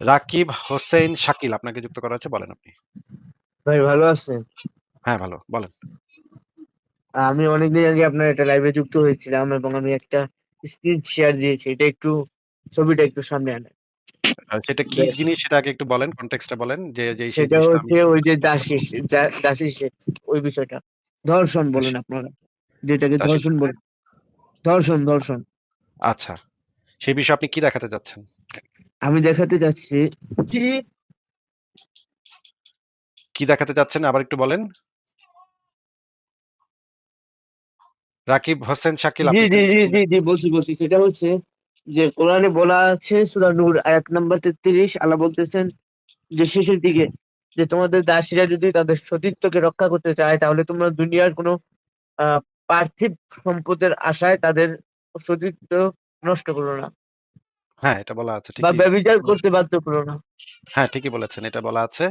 রাকিব হোসেন শাকিল আপনাকে যুক্ত করা আছে বলেন আপনি। ভাই ভালো আছেন? হ্যাঁ, ভালো বলেন। আমি অনেকদিন আগে আপনার একটা লাইভে যুক্ত হয়েছিলাম এবং আমি একটা স্ক্রিন শেয়ার দিয়েছি। এটা একটু ছবিটা একটু সামনে আনেন। সেটা কি জিনিস সেটা আগে একটু বলেন, কনটেক্সট টা বলেন যে, যে সেই সেটা হচ্ছে ওই যে দাসী যা দাসী ওই বিষয়টা। ধর্ষণ বলেন আপনারা। যেটাকে ধর্ষণ বলেন। ধর্ষণ, ধর্ষণ। আচ্ছা। সেই বিষয়ে আপনি কি দেখাতে চাচ্ছেন? আমি দেখাতে চাচ্ছি যে কি দেখাতে চাচ্ছেন আবার একটু বলেন? রাকিব হোসেন শাকিল জি, জি, জি, জি, জি বলছি, বলছি। সেটা হচ্ছে যে কোরআনে বলা আছে সূরা নূর আয়াত নাম্বার ৩৩ আল্লাহ বলতেছেন যে শেষের দিকে যে তোমাদের দাসীরা যদি তাদের সতীত্বকে রক্ষা করতে চায় তাহলে তোমরা দুনিয়ার কোন পার্থিব সম্পদের আশায় তাদের সতীত্ব নষ্ট করো না। হ্যাঁ, এটা বলা আছে বা ঠিকই। ব্যভিচার করতে বাধ্য করো না। হ্যাঁ, ঠিকই বলেছেন। এটা বলা আছে।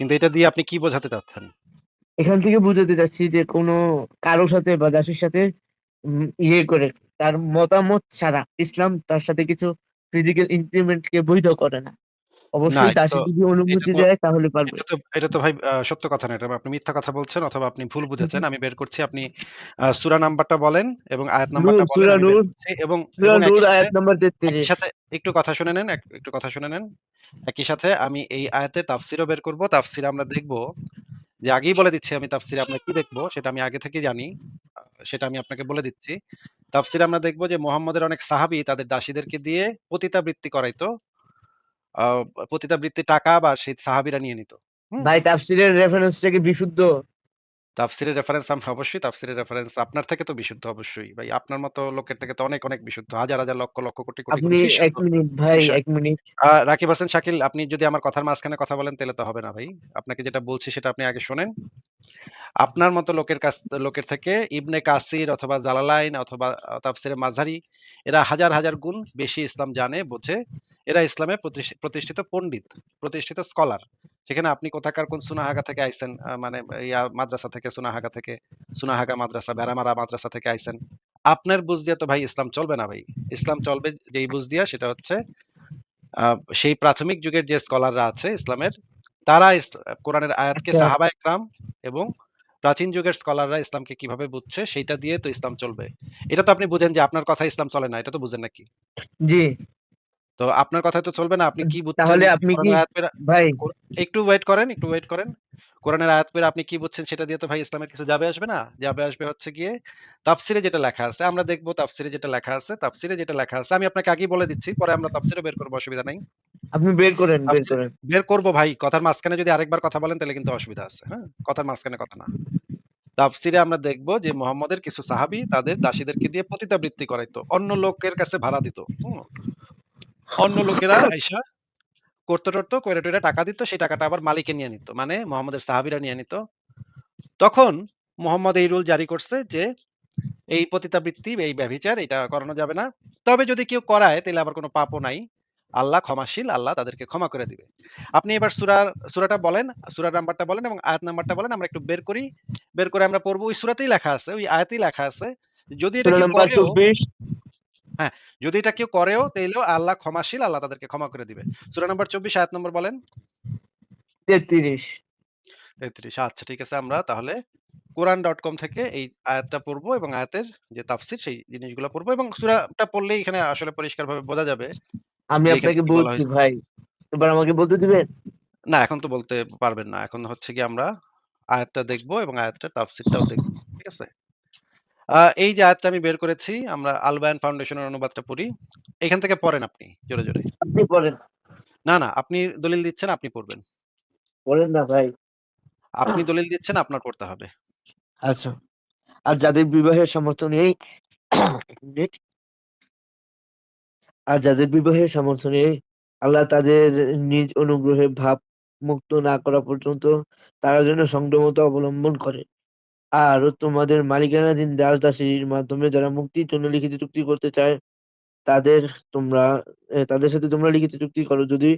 কিন্তু এটা দিয়ে আপনি কি বোঝাতে চাচ্ছেন? এখান থেকে বুঝাতে চাচ্ছি যে কোন কারও সাথে বা দাসের সাথে উম ইয়ে করে তার মতামত ছাড়া ইসলাম তার সাথে কিছু ফিজিক্যাল ইনক্রিমেন্ট কে বৈধ করে না। না, অবশ্যই এটা তো দাসী যদি এটা অনুমতি তো দেয় তাহলে পারবে। এটা তো এটা তো ভাই আ সত্য কথা না। এটা আপনি মিথ্যা কথা বলছেন অথবা আপনি ভুল হু, বুঝেছেন। হু। আমি বের করছি আপনি আ সূরা নাম্বারটা বলেন এবং আয়াত নূর, নাম্বারটা বলেন সূরা আমি বের নূর, করছি এবং সূরা এবং নূর একই সাথে আয়াত নাম্বার একই ৩৩। সাথে একটু কথা শুনে নেন, এক একটু কথা শুনে নেন। একই সাথে আমি এই আয়াতের তাফসিরও বের করব। তাফসিরে আমরা দেখব যে আগেই বলে দিচ্ছি আমি তাফসিরে আমরা কি দেখব সেটা আমি আগে থেকেই জানি। আ সেটা আমি আপনাকে বলে দিচ্ছি। তাফসিরে আমরা দেখব যে মুহাম্মদের অনেক সাহাবী তাদের দাসীদেরকে দিয়ে পতিতাবৃত্তি করাইতো। পতিতাবৃত্তির টাকা বা সেই সাহাবিরা নিয়ে নিত। ভাই তাফসীরের রেফারেন্স থেকে কি বিশুদ্ধ? তাফসিরের রেফারেন্স আমরা অবশ্যই তাফসিরের রেফারেন্স আপনার থেকে তো বিশুদ্ধ অবশ্যই। ভাই আপনার মতো লোকের থেকে তো অনেক, অনেক বিশুদ্ধ। হাজার, হাজার লক্ষ, লক্ষ কোটি, কোটি আপনি ১ বিশুদ্ধ মিনিট ভাই। ১ মিনিট। রাকিব হোসেন শাকিল আপনি যদি আমার কথার মাঝখানে কথা বলেন তাইলে তো হবে না ভাই। আপনাকে যেটা বলছি সেটা আপনি আগে শোনেন। আপনার মতো লোকের কাছ লোকের থেকে ইবনে কাসির অথবা জালালাইন অথবা আ তাফসিরে মাযহারি এরা হাজার, হাজার গুণ বেশি ইসলাম জানে, বোঝে। এরা ইসলামে প্রতিষ্ঠি প্রতিষ্ঠিত পণ্ডিত, প্রতিষ্ঠিত স্কলার। সেখানে আপনি কোথাকার কোন সুনাহাগা থেকে আইছেন, আ মানে ইয়া মাদ্রাসা থেকে সুনাহাগা থেকে, সুনাহাগা মাদ্রাসা, ভেড়ামারা মাদ্রাসা থেকে আইছেন। আপনার বুঝ দিয়ে তো ভাই ইসলাম চলবে না ভাই। ইসলাম চলবে যেই বুঝ দিয়া সেটা হচ্ছে সেই প্রাথমিক যুগের যে স্কলাররা আছে ইসলামের তারা কোরআনের আয়াতকে আচ্ছা। সাহাবা একরাম এবং প্রাচীন যুগের স্কলাররা ইসলামকে কীভাবে বুঝছে সেটা দিয়ে তো ইসলাম চলবে। এটা তো আপনি বুঝেন যে আপনার কথা ইসলাম চলে না। এটা তো বুঝেন নাকি? জি। তো আপনার কথায় তো চলবে না। আপনি কি বুঝছেন তাহলে আপনি কি কোরআনের আয়াত পেরা ভাই একটু ওয়েট করেন, একটু ওয়েট করেন। কোরআনের আয়াত পেরে আপনি কি বুঝছেন সেটা দিয়ে তো ভাই ইসলামের কিছু যাবে আসবে না। যাবে আসবে হচ্ছে গিয়ে তাফসিরে যেটা লেখা আছে। আমরা দেখব তাফসিরে যেটা লেখা আছে, তাফসিরে যেটা লেখা আছে আমি আপনাকে আগেই বলে দিচ্ছি। পরে আমরা তাফসিরও বের করব অসুবিধা নাই। আপনি বের করেন, বের তাফসির করেন। বের করব ভাই। কথার মাঝখানে যদি আরেকবার কথা বলেন তাহলে কিন্তু অসুবিধা আছে। হ্যাঁ? কথার মাঝখানে কথা না। তাফসিরে আমরা দেখব যে মোহাম্মদের কিছু সাহাবি তাদের দাসীদেরকে দিয়ে পতিতাবৃত্তি করাইতো। অন্য লোকের কাছে ভাড়া দিত। অন্য লোকেরা আইসা করতো-টরতো, কইরা-টইরা টাকা দিত। সেই টাকাটা আবার মালিকে নিয়ে নিত। মানে মুহাম্মদের সাহাবীরা নিয়ে নিত। তখন মুহাম্মদ এই রুল জারি করছে যে এই পতিতাবৃত্তি, এই ব্যভিচার এটা করানো যাবে না। তবে যদি কেউ করায় তাইলে আবার কোন পাপও নাই। আল্লাহ ক্ষমাশীল, আল্লাহ তাদেরকে ক্ষমা করে দিবে। আপনি এবার সূরার সুরাটা বলেন, সূরার নাম্বারটা বলেন এবং আয়াত নাম্বারটা বলেন আমরা একটু বের করি। বের করে আমরা পড়ব ওই সুরাতেই লেখা আছে, ওই আয়াতেই লেখা আছে। যদি এটা কেউ করেও ২৪ হ্যাঁ, যদি এটা কেউ করেও তাইলেও আল্লাহ ক্ষমাশীল, আল্লাহ তাদেরকে ক্ষমা করে দিবে। সূরা নাম্বার ২৪ আয়াত নম্বর বলেন? ৩৩ ৩৩ আচ্ছা ঠিক আছে আমরা তাহলে কোরআন.কম থেকে এই আয়াতটা পড়ব এবং আয়াতের যে তাফসির সেই জিনিসগুলা পড়ব এবং সুরাটা পড়লেই এখানে আসলে পরিষ্কারভাবে বোঝা যাবে আমি আপনাকে বলছি ভাই। এবার আমাকে বলতে দিবেন? না এখন তো বলতে পারবেন না। এখন হচ্ছে কি আমরা আয়াতটা দেখব এবং আয়াতটার তাফসিরটাও দেখব ঠিক আছে? এই যে আয়াতটা আমি বের করেছি আমরা আল বায়ান ফাউন্ডেশনের অনুবাদটা পড়ি। এখান থেকে পড়েন আপনি জোরে, জোরে। আপনি পড়েন। না, না আপনি দলিল দিচ্ছেন আপনি পড়বেন। পড়েন না ভাই। আপনি দলিল দিচ্ছেন আপনার পড়তে হবে। আচ্ছা। আর যাদের বিবাহের সামর্থ্য নেই আর যাদের বিবাহের সামর্থ্য নেই, আল্লাহ তাদের নিজ অনুগ্রহে ভাব মুক্ত না করা পর্যন্ত তারা যেন সংযমতা অবলম্বন করে। আর তোমাদের মালিকানাধীন দাস-দাসীর মাধ্যমে যারা মুক্তির জন্য লিখিত চুক্তি করতে চায়, তাদের তোমরা তাদের সাথে তোমরা লিখিত চুক্তি করো। যদি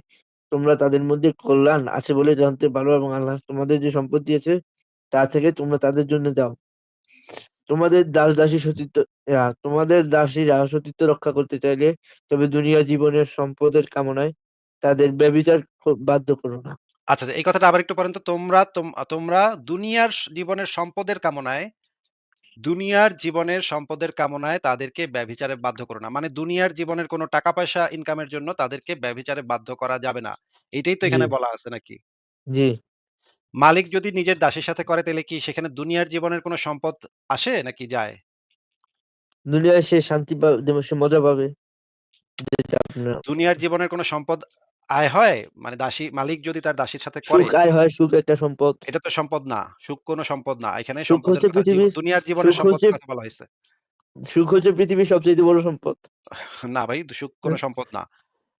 তোমরা তাদের মধ্যে কল্যাণ আছে বলে জানতে পারো এবং আল্লাহ তোমাদের যে সম্পদ দিয়েছে, তা থেকে তোমরা তাদের জন্য দাও। তোমাদের দাস-দাসী সতীত্ব আ তোমাদের দাসীরা সতীত্ব রক্ষা করতে চাইলে, তবে দুনিয়া জীবনের সম্পদের কামনায় তাদের ব্যভিচার ক বাধ্য করো না। আচ্ছা, আচ্ছা এই কথাটা আবার একটু পড়েন তো। তোমরা তোম তোমরা দুনিয়ার স জীবনের সম্পদের কামনায় দুনিয়ার জীবনের সম্পদের কামনায় তাদেরকে ব্যভিচারে বাধ্য করো না। মানে দুনিয়ার জীবনের কোনো টাকা-পয়সা ইনকামের জন্য তাদেরকে ব্যভিচারে বাধ্য করা যাবে না। এটাই তো এখানে বলা আছে নাকি? জি। মালিক যদি নিজের দাসীর সাথে করে তাইলে কি সেখানে দুনিয়ার জীবনের কোনো সম্পদ আসে নাকি যায়? দুনিয়ায় সে শান্তি পা যেমন সে মজা পাবে। যেটা আপনার দুনিয়ার জীবনের কোনো সম্পদ আয় হয়? মানে দাসী মালিক যদি তার দাসীর সাথে করে সুখ আয় হয়, সুখ একটা সম্পদ। এটা তো সম্পদ না। সুখ কোনো সম্পদ না। এখানে সম্পদের দুনিয়ার জীবনের সম্পদের কথা বলা হইছে। সুখ হচ্ছে পৃথিবীর সবচাইতে বড় সম্পদ। না ভাই সুখ কোনো হ্যাঁ। সম্পদ না।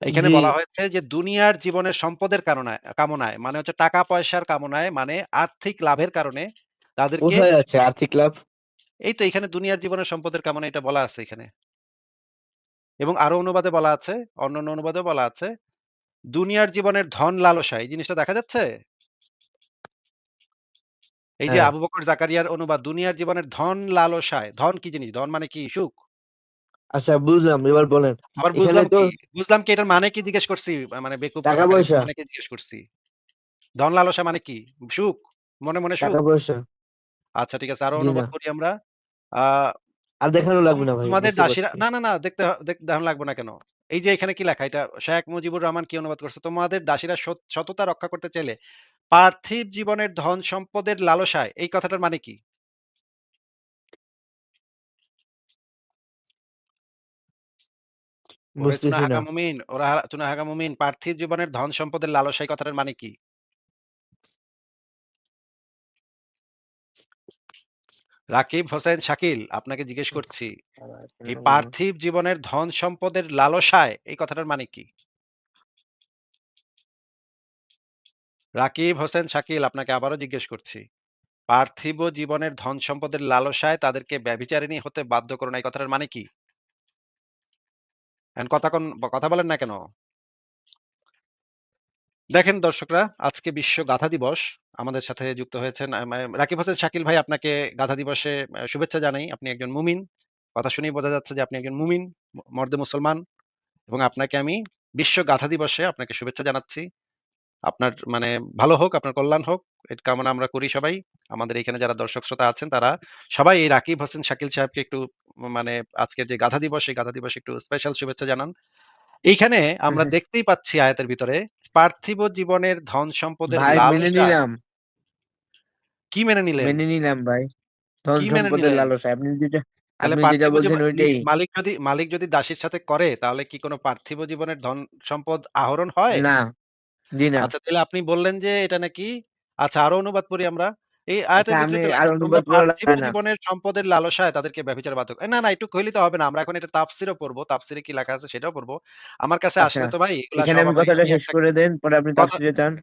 এইখানে জি। বলা হয়েছে যে দুনিয়ার জীবনের সম্পদের কারণায় কামনায় মানে হচ্ছে টাকা-পয়সার কামনায় মানে আর্থিক লাভের কারণে তাদেরকে আছে আর্থিক লাভ? এই তো এখানে দুনিয়ার জীবনের সম্পদের কামনা এটা বলা আছে এখানে। এবং আরও অনুবাদে বলা আছে, অন্যান্য অনুবাদেও বলা আছে, দুনিয়ার জীবনের ধন লালসা এই জিনিসটা দেখা যাচ্ছে? এই যে হ্যাঁ। আবু বকর জাকারিয়ার অনুবাদ, দুনিয়ার জীবনের ধন লালসায়। ধন কি জিনিস? ধন মানে কি? সুখ। আচ্ছা বুঝলাম। এবার বলেন। আবার এখানে বুঝলাম তো কি? বুঝলাম কি এটার মানে কি জিজ্ঞেস করছি। মানে বেকুব এটার টাকা-পয়সা। মানে কি জিজ্ঞেস করছি। ধন লালসা মানে কি? সুখ? মনে, মনে সুখ? টাকা-পয়সা। আচ্ছা ঠিক আছে। আরও জি অনুবাদ করি আমরা। আ আর দেখানো তোম লাগবে না ভাই তোমাদের বুঝতে দাসীরা পারছি। না, না, না দেখতে হ দেখ দেখানো লাগবে না কেন? এই যে এখানে কি লেখা এটা শেখ মুজিবুর রহমান কি অনুবাদ করছে? তোমাদের দাসীরা সততা রক্ষা করতে চাইলে পার্থিব জীবনের ধন সম্পদের লালসায় এই কথাটার মানে কি? পার্থিব জীবনের ধন সম্পদের লালসায় কথাটার মানে কি? রাকিব হোসেন শাকিল আপনাকে জিজ্ঞেস করছি, এই পার্থিব জীবনের ধন সম্পদের লালসায় এই কথাটার মানে কি? রাকিব হোসেন শাকিল আপনাকে আবারও জিজ্ঞেস করছি। পার্থিব জীবনের ধন সম্পদের লালসায় তাদেরকে ব্যভিচারিণী হতে বাধ্য করো না এই কথাটার মানে কি? কথা কন কথা বলেন না কেন? দেখেন দর্শকরা, আজকে বিশ্ব গাধা দিবস। আমাদের সাথে যুক্ত হয়েছেন রাকিব হোসেন শাকিল ভাই আপনাকে গাধা দিবসে শুভেচ্ছা জানাই। আপনি একজন মুমিন। কথা শুনেই বোঝা যাচ্ছে যে আপনি একজন মুমিন, মর্দে মুসলমান এবং আপনাকে আমি বিশ্ব গাধা দিবসে আপনাকে শুভেচ্ছা জানাচ্ছি। আপনার মানে ভালো হোক, আপনার কল্যাণ হোক। এর কামনা আমরা করি সবাই। আমাদের এখানে যারা দর্শক শ্রোতা আছেন তারা সবাই এই রাকিব হোসেন শাকিল সাহেবকে একটু মানে আজকের যে গাধা দিবস, এই গাধা দিবসে একটু স্পেশাল শুভেচ্ছা জানান। এইখানে আমরা দেখতেই পাচ্ছি আয়াতের ভিতরে পার্থিব জীবনের ধন সম্পদের ভাই মেনে নিলাম। কি মেনে নিলেন? মেনে নিলাম ভাই। ধন সম্পদের? লালসায়। আপনি যেটা তাহলে। মালিক যদি মালিক যদি দাসীর সাথে করে তাহলে কি কোনো পার্থিব জীবনের ধন সম্পদ আহরণ হয়? না। জি না। আচ্ছা তাহলে আপনি বললেন যে এটা নাকি আচ্ছা আরও অনুবাদ করি আমরা। এই আচ্ছা আয়াতের ভিতরে। জীবনের সম্পদের লালসায় তাদেরকে ব্যভিচারে বাধক না, না একটু কইলে তো হবে না। আমরা এখন এটা তাফসিরও পড়ব তাফসিরে কি লেখা আছে সেটাও পড়ব আমার কাছে আচ্ছা। আসলে তো ভাই এগুলা আমি আমি কথাটা শেষ করে দেন, পরে আপনি তাফসীরে যান।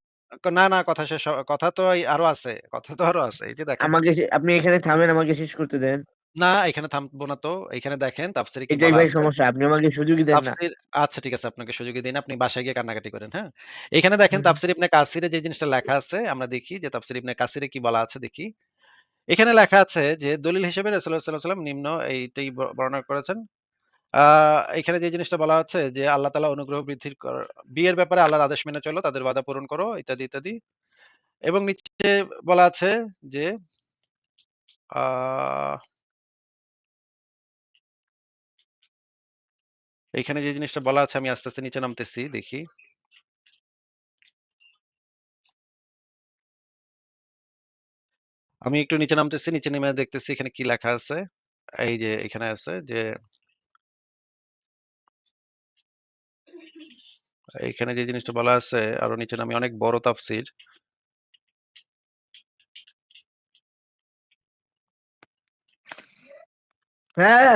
না, না কথা শেষ কথা তো আরও আছে। কথা তো আরও আছে। এই যে দেখেন। আমাকে আপনি এখানে থামেন, আমাকে শেষ করতে দেন। না এখানে থামবো না তো। এখানে দেখেন তাফসিরে কি এটাই বলা ভাই আছে। সমস্যা। আপনি আমাকে সুযোগই দেন না। তাফসির আচ্ছা ঠিক আছে আপনাকে সুযোগই দেই না। আপনি বাসায় গিয়ে কান্নাকাটি করেন, হ্যাঁ? এখানে দেখেন হুম। তাফসির ইবনে কাসিরে যে জিনিসটা লেখা আছে আমরা দেখি যে তাফসির ইবনে কাসিরে কি বলা আছে দেখি। এখানে লেখা আছে যে দলিল হিসেবে রাসূলুল্লাহ সাল্লাল্লাহু আলাইহি ওয়াসাল্লাম নিম্ন এইটাই ব বর্ণনা করেছেন। আ এখানে যে জিনিসটা বলা হচ্ছে যে আল্লাহ তাআলা অনুগ্রহ বৃদ্ধির কর বিয়ের ব্যাপারে আল্লাহর আদেশ মেনে চলো, তাদের বাধা পূরণ করো ইত্যাদি, ইত্যাদি। এবং নিচে বলা আছে যে আ এইখানে যে জিনিসটা বলা আছে আমি আস্তে, আস্তে নিচে নামতেছি দেখি। আমি একটু নিচে নামতেছি। নিচে নেমে দেখতেছি এখানে কি লেখা আছে। এই যে এখানে আছে যে এইখানে যে জিনিসটা বলা আছে আরও নিচে নামি অনেক বড় তাফসির। হ্যাঁ।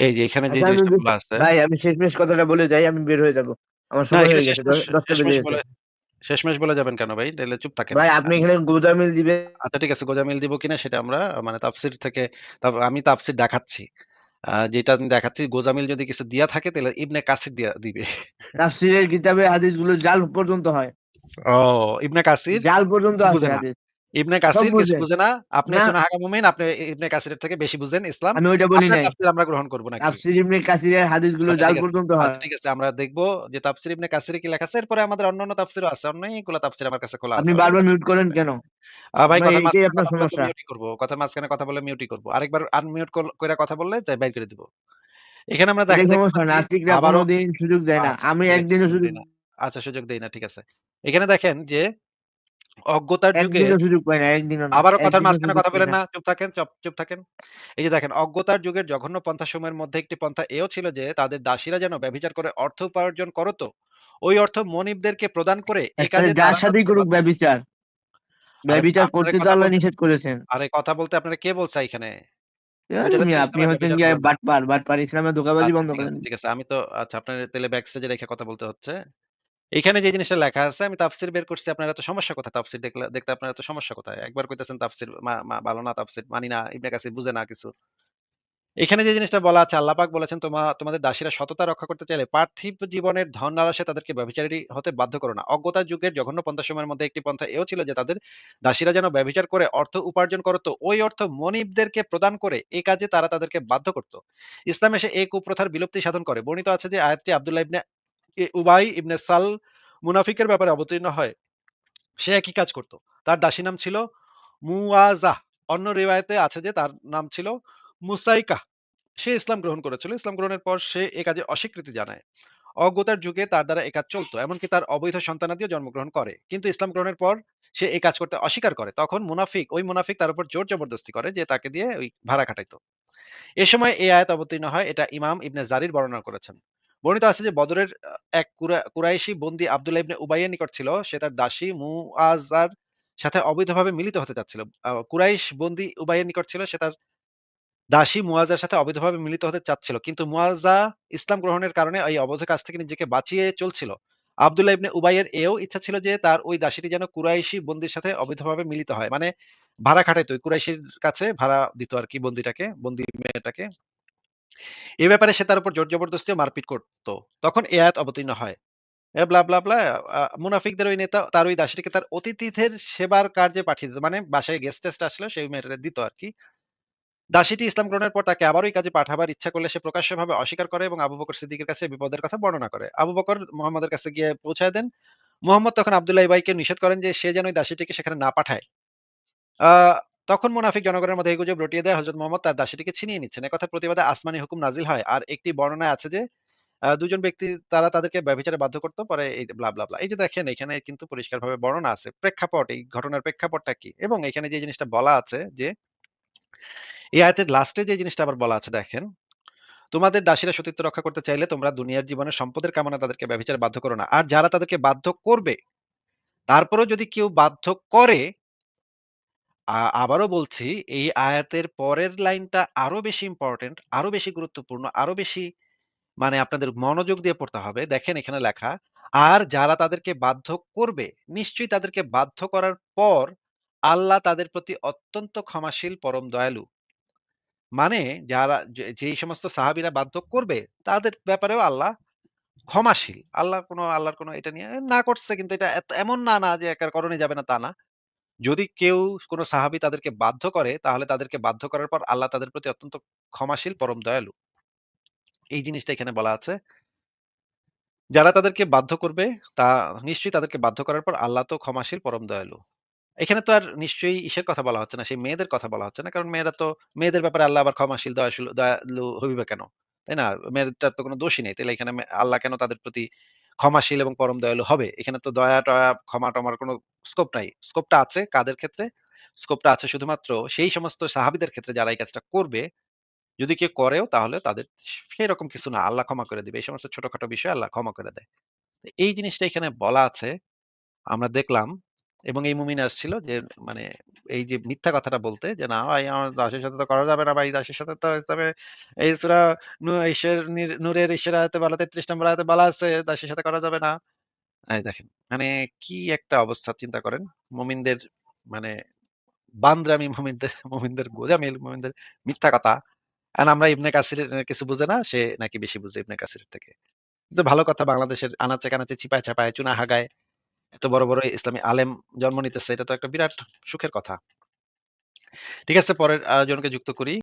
এই যে এখানে যে আচ্ছা আমি জিনিসটা বি বলা আছে ভাই আমি শেষমেশ কথাটা বলে যাই, আমি বের হয়ে যাব। আমার না সময় এখানে হয়ে গেছে। শেষমেশ ১০ টা বেজে শেষমেশ গেছে। বলে শেষমেশ বলে যাবেন কেন ভাই? তাইলে চুপ থাকেন। ভাই আপনি এখানে গোঁজামিল দিবেন আচ্ছা ঠিক আছে গোঁজামিল দিব কিনা সেটা আমরা মানে তাফসির থেকে তাপ আমি তাফসির দেখাচ্ছি। যেটা আমি দেখাচ্ছি গোঁজামিল যদি কিছু দিয়া থাকে তাহলে ইবনে কাসির দিয়া দিবে। তাফসীরের কিতাবে হাদিসগুলো জাল পর্যন্ত হয়। ও ইবনে কাসির জাল পর্যন্ত কিছু আছে বুঝে না। হাদিস। ইবনে কাসির কিছু বুঝে। না। আপনি না। সুনা হাকা মুমিন, আপনি ইবনে কাসিরের থেকে বেশি বুঝেন ইসলাম। আমি ওইটা বলি নাই। তাফসীর আমরা গ্রহণ করব নাকি? তাফসীর ইবনে কাসিরের হাদিসগুলো আচ্ছা জাল পর্যন্ত হয়। আচ্ছা ঠিক আছে। আমরা দেখব যে তাফসীর ইবনে কাসিরে কি লেখা আছে। এরপরে আমাদের অন্যান্য তাফসীরও আছে। অনেকগুলা তাফসীর আমার কাছে খোলা আছে। আপনি বারবার মিউট করেন কেন? ভাই কথার মাঝখানে আপনার কথা সমস্যা। মিউটই করব। কথার মাঝখানে কথা বললে মিউটই করব। আরেকবার আনমিউট কইরা কথা বললে তাই বাইর করে দিব। এখানে আমরা দেখতে নাস্তিকরা কোনদিন সুযোগ দেয় না। আচ্ছা আমি ঠিক একদিনও সুযোগ না। আচ্ছা সুযোগ দেই না। ঠিক আছে। এখানে দেখেন যে অজ্ঞতার একদিনও সুযোগ পাই না। একদিনও না। আবারও কথার একদিনও মাঝখানে সুযোগ কথা পাই বইলেন না। না। চুপ থাকেন, চপ চুপ থাকেন। এই যে দেখেন অজ্ঞতার যুগের জঘন্য পন্থাসমূহের মধ্যে একটি পন্থা এও ছিল যে তাদের দাসীরা যেন ব্যভিচার করে অর্থ উপার্জন করত। ওই অর্থ মনিবদেরকে প্রদান করে এ কাজে যার তারা সাথেই করুক বাধ্য ব্যভিচার। ব্যভিচার আপনারে করতে তো কথা আল্লাহ বলতে নিষেধ করেছেন। আরে কথা বলতে আপনারে কে বলছে এইখানে? ধুর ওইটারে তো আপনি ইসলামে হচ্ছেন ব্যভিচার গিয়ে করে না। বাটপার, বাটপার ইসলামে ধোঁকাবাজি আচ্ছা বন্ধ ঠিক করেন। আছে, ঠিক আছে। আমি তো আচ্ছা আপনার তাইলে ব্যাক স্টেজে রেখে কথা বলতে হচ্ছে। এইখানে যে জিনিসটা লেখা আছে আমি তাফসীর বের করছি। আপনার এত সমস্যা কোথায়? তাফসীর দেখলে দেখতে আপনার এত সমস্যা কোথায়? একবার কইতেছেন তাফসীর ভালো না তাফসীর মানি না, ইবনে কাসির বুঝে না কিছু। এখানে যে জিনিসটা বলা আছে আল্লাহ পাক বলেছেন, "তোমা তোমাদের দাসীরা সততা রক্ষা করতে চাইলে পার্থিব জীবনের ধন লালসে তাদেরকে ব্যভিচারী হতে বাধ্য করো না।" অজ্ঞতার যুগের জঘন্য পন্থাসমূহের মধ্যে একটি পন্থা এও ছিল যে তাদের দাসীরা যেন ব্যভিচার করে অর্থ উপার্জন করত। ওই অর্থ মনিবদেরকে প্রদান করে এ কাজে তারা তাদেরকে বাধ্য করত। ইসলাম এসে এই কুপ্রথার বিলুপ্তি সাধন করে। বর্ণিত আছে যে আয়াতটি আব্দুল্লাহ ইবনে উবাই ইবনে সাল মুনাফিকের ব্যাপারে অবতীর্ণ হয়। সে একই কাজ করত। তার দাসীর নাম ছিল মুওয়াজাহ। অন্য রিওয়ায়েতে আছে যে তার নাম ছিল মুসাইকাহ। সে ইসলাম গ্রহণ করেছিল। ইসলাম গ্রহণের পর সে এ কাজে অস্বীকৃতি জানায়। অজ্ঞতার যুগে তার দ্বারা এ কাজ চলত। এমনকি তার অবৈধ সন্তানাদিও জন্মগ্রহণ করে। কিন্তু ইসলাম গ্রহণের পর সে এই কাজ করতে অস্বীকার করে। তখন মুনাফিক, ওই মুনাফিক তার উপর জোর জবরদস্তি করে যে তাকে দিয়ে ওই ভাড়া খাটাইতো। এ সময় এই আয়াত অবতীর্ণ হয়। এটা ইমাম ইবনে জারির বর্ণনা করেছেন। বর্ণিত আছে যে বদরের এক কুরাইশি বন্দী আব্দুল্লাহ ইবনে উবাইয়ের নিকট ছিল। সে তার দাসী মুআজার সাথে অবৈধভাবে মিলিত হতে চাচ্ছিল। কুরাইশ বন্দী উবাইয়ের নিকট ছিল। সে তার দাসী মুয়াজার সাথে অবৈধভাবে মিলিত হতে চাচ্ছিল। কিন্তু মুয়াজা ইসলাম গ্রহণের কারণে এই অবৈধ কাজ থেকে নিজেকে বাঁচিয়ে চলছিল। আব্দুল্লাহ ইবনে উবাইয়ের এও ইচ্ছা ছিল যে তার ওই দাসীটি যেন কুরাইশি বন্দির সাথে অবৈধভাবে মিলিত হয়। মানে ভাড়া খাটাইতো। কুরাইশির কাছে ভাড়া দিত আর কি বন্দিটাকে, বন্দি মেয়েটাকে। এ ব্যাপারে সে তার উপর জোর জবরদস্তি ও মারপিট করত। তখন এ আয়াত অবতীর্ণ হয়। এ ব্লা, ব্লা, ব্লা মুনাফিকদের ওই নেতা তার ওই দাসীটিকে তার অতিথিদের সেবার কার্যে পাঠিয়ে দিত। মানে বাসায় গেস্ট টেস্ট আসলে সেই মেয়েটারে দিত আরকি। দাসীটি ইসলাম গ্রহণের পর তাকে আবারও এই কাজে পাঠাবার ইচ্ছা করলে সে প্রকাশ্যভাবে অস্বীকার করে এবং আবু বকর সিদ্দিকের কাছে বিপদের কথা বর্ণনা করে। আবু বকর মুহাম্মদের কাছে গিয়ে পৌঁছায় দেন। মুহাম্মদ তখন আব্দুল্লাহ ইবাইকে নিষেধ করেন যে সে যেন ওই দাসীটিকে সেখানে না পাঠায়। আ তখন মুনাফিক জনগণের মধ্যে এই গুজব রটিয়ে দেয় হযরত মুহাম্মদ তার দাসীটিকে ছিনিয়ে নিচ্ছেন। এ কথার প্রতিবাদে আসমানি হুকুম নাজিল হয়। আর একটি বর্ণনায় আছে যে আ ২ জন ব্যক্তি তারা তাদেরকে ব্যভিচারে বাধ্য করত। পরে এই ব্লা। এই যে দেখেন এখানে কিন্তু পরিষ্কারভাবে বর্ণনা আছে। প্রেক্ষাপট এই ঘটনার প্রেক্ষাপটটা কি? এবং এখানে যে জিনিসটা বলা আছে যে এই আয়াতের লাস্টে যে জিনিসটা আবার বলা আছে দেখেন, "তোমাদের দাসীরা সতীত্ব রক্ষা করতে চাইলে তোমরা দুনিয়ার জীবনের সম্পদের কামনা তাদেরকে ব্যভিচারে বাধ্য করো না। আর যারা তাদেরকে বাধ্য করবে, তারপরেও যদি কেউ বাধ্য করে" আবারও বলছি এই আয়াতের পরের লাইনটা আরও বেশি ইম্পোর্টেন্ট, আরও বেশি গুরুত্বপূর্ণ, আরও বেশি মানে আপনাদের মনোযোগ দিয়ে পড়তে হবে। দেখেন এখানে লেখা, "আর যারা তাদেরকে বাধ্য করবে, নিশ্চয়ই তাদেরকে বাধ্য করার পর আল্লাহ তাদের প্রতি অত্যন্ত ক্ষমাশীল পরম দয়ালু।" মানে যারা যে যেই সমস্ত সাহাবীরা বাধ্য করবে, তাদের ব্যাপারেও আল্লাহ ক্ষমাশীল। আল্লাহ কোনো আল্লাহর কোনো এটা নিয়ে না করছে কিন্তু এটা এমন না, না যে একার করণই যাবে না তা না। যদি কেউ কোন সাহাবী তাদেরকে বাধ্য করে, তাহলে তাদেরকে বাধ্য করার পর আল্লাহ তাদের প্রতি অত্যন্ত ক্ষমাশীল, পরম দয়ালু। এই জিনিসটা এখানে বলা আছে। যারা তাদেরকে বাধ্য করবে, তা নিশ্চয়ই তাদেরকে বাধ্য করার পর আল্লাহ তো ক্ষমাশীল, পরম দয়ালু। এখানে তো আর নিশ্চয়ই ইসের কথা বলা হচ্ছে না, সেই মেয়েদের কথা বলা হচ্ছে না। কারণ মেয়েরা তো মেয়েদের ব্যাপারে আল্লাহ আবার ক্ষমাশীল, দয়াশীল দয়ালু হইবে কেন? তাই না? মেয়েটার তো কোন দোষই নেই। তাইলে এখানে আল্লাহ কেন তাদের প্রতি ক্ষমাশীল এবং পরম দয়ালু হবে? এখানে তো দয়া-টয়া, ক্ষমা-টমার কোনো স্কোপ নাই। স্কোপটা আছে কাদের ক্ষেত্রে? স্কোপটা আছে শুধুমাত্র সেই সমস্ত সাহাবিদের ক্ষেত্রে যারা এই কাজটা করবে। যদি কেউ করেও তাহলে তাদের সেই রকম কিছু না। আল্লাহ ক্ষমা করে দিবে। এই সমস্ত ছোটখাটো বিষয় আল্লাহ ক্ষমা করে দেয়। এই জিনিসটা এখানে বলা আছে। আমরা দেখলাম এবং এই মুমিন আসছিল যে মানে এই যে মিথ্যা কথাটা বলতে যে, "না ভাই আমার দাসের সাথে তো করা যাবে না ভাই। দাসের সাথে তো ইসলামে এই সূরা নূ নূরের ইসের আয়াতে বলা ৩৩ নম্বর আয়াতে বলা আছে দাসের সাথে করা যাবে না।" এই দেখেন মানে কি একটা অবস্থা চিন্তা করেন। মুমিনদের মানে বান্দরামি মুমিনদের মুমিনদের গোঁজামিল, মুমিনদের মিথ্যা কথা। অ্যান্ড আমরা ইবনে কাসির কিছু বুঝে না, সে নাকি বেশি বুঝে ইবনে কাসিরের থেকে। কিন্তু ভালো কথা বাংলাদেশের আনাচে-কানাচে, চিপায়-চাপায়, চুনা হাগায় এত বড়, বড় ইসলামী আলেম জন্ম নিতেছে এটা তো একটা বিরাট সুখের কথা। ঠিক আছে পরের জনকে যুক্ত করি।